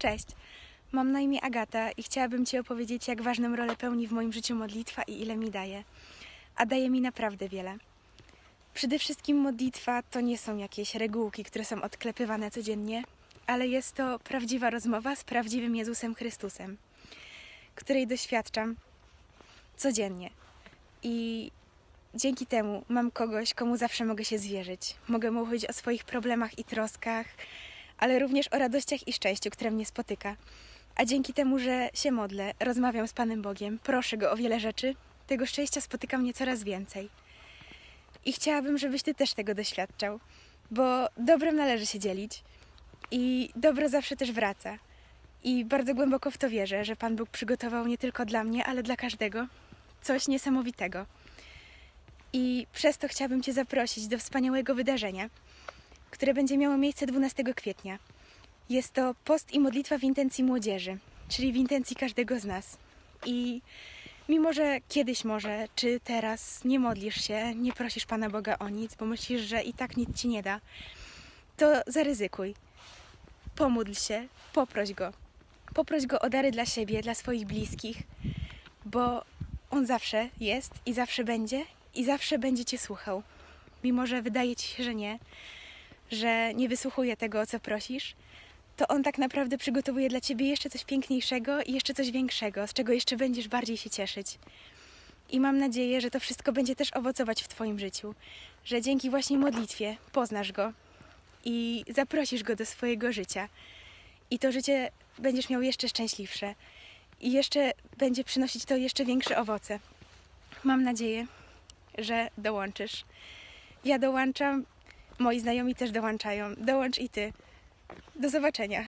Cześć, mam na imię Agata i chciałabym Ci opowiedzieć, jak ważną rolę pełni w moim życiu modlitwa i ile mi daje. A daje mi naprawdę wiele. Przede wszystkim modlitwa to nie są jakieś regułki, które są odklepywane codziennie, ale jest to prawdziwa rozmowa z prawdziwym Jezusem Chrystusem, której doświadczam codziennie. I dzięki temu mam kogoś, komu zawsze mogę się zwierzyć. Mogę mówić o swoich problemach i troskach, ale również o radościach i szczęściu, które mnie spotyka. A dzięki temu, że się modlę, rozmawiam z Panem Bogiem, proszę Go o wiele rzeczy, tego szczęścia spotyka mnie coraz więcej. I chciałabym, żebyś Ty też tego doświadczał, bo dobrem należy się dzielić i dobro zawsze też wraca. I bardzo głęboko w to wierzę, że Pan Bóg przygotował nie tylko dla mnie, ale dla każdego coś niesamowitego. I przez to chciałabym Cię zaprosić do wspaniałego wydarzenia, które będzie miało miejsce 12 kwietnia. Jest to post i modlitwa w intencji młodzieży, czyli w intencji każdego z nas. I mimo, że kiedyś może, czy teraz nie modlisz się, nie prosisz Pana Boga o nic, bo myślisz, że i tak nic ci nie da, to zaryzykuj. Pomódl się, poproś Go. Poproś Go o dary dla siebie, dla swoich bliskich, bo On zawsze jest i zawsze będzie i zawsze będzie Cię słuchał. Mimo, że wydaje Ci się, że nie, że nie wysłuchuje tego, o co prosisz, to On tak naprawdę przygotowuje dla Ciebie jeszcze coś piękniejszego i jeszcze coś większego, z czego jeszcze będziesz bardziej się cieszyć. I mam nadzieję, że to wszystko będzie też owocować w Twoim życiu, że dzięki właśnie modlitwie poznasz Go i zaprosisz Go do swojego życia. I to życie będziesz miał jeszcze szczęśliwsze i jeszcze będzie przynosić to jeszcze większe owoce. Mam nadzieję, że dołączysz. Ja dołączam, moi znajomi też dołączają. Dołącz i ty. Do zobaczenia.